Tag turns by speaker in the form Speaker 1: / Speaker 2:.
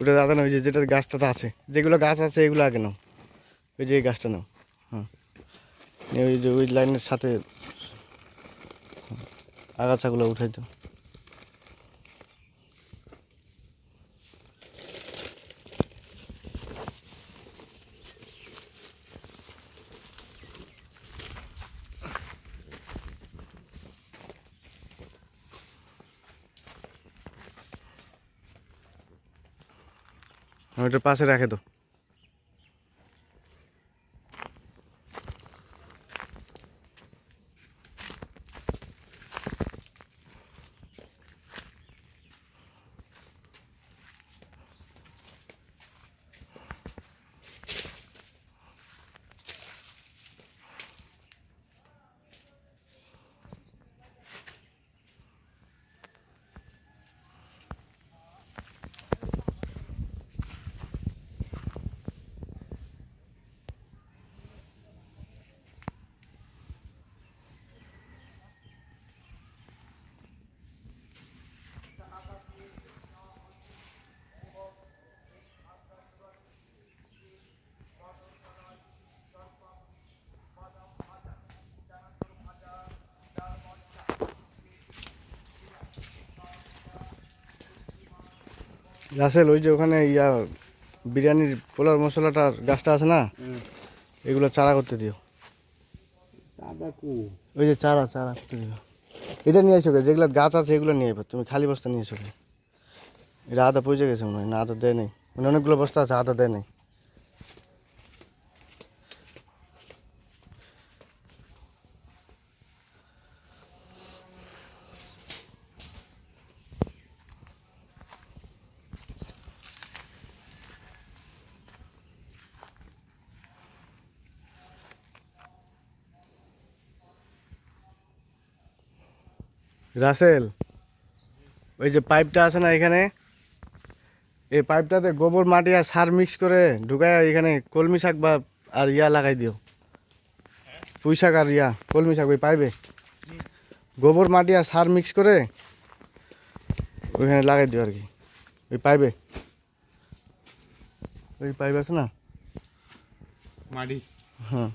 Speaker 1: ওটা দাদা না ওই যে যেটা গাছটাতে আছে, যেগুলো গাছ আছে এগুলো আগে নাও। ওই যে গাছটা নাও হ্যাঁ। ওই যে ওই লাইনের সাথে আগাছাগুলো উঠাই দাও। ওইটার পাশে রাখে তো রাসেল ওই যে ওখানে ইয়া বিরিয়ানির পোলার মশলাটার গাছটা আছে না? এগুলো চারা করতে দিও।
Speaker 2: আদা কু
Speaker 1: ওই যে চারা চারা করতে দিও। এটা নিয়ে এসো যেগুলো গাছ আছে এগুলো নিয়ে এবার তুমি খালি বস্তা নিয়ে এসো এটা আদা পৌঁছে গেছে মনে হয় না আদা দেয় নাই। মানে অনেকগুলো বস্তা আছে আদা দেয় নাই। রাসেল ওই যে পাইপটা আছে না এখানে? এই পাইপটাতে গোবর মাটি আর সার মিক্স করে ঢুকায় এখানে কলমি শাক বা আর ইয়া লাগাই দিও। পুঁই শাক আর ইয়া কলমি শাক ওই পাইবে গোবর মাটি আর সার মিক্স করে ওইখানে লাগাই দিও আর কি ওই পাইবে ওই পাইপ আছে না?
Speaker 2: মাটি।
Speaker 1: হ্যাঁ।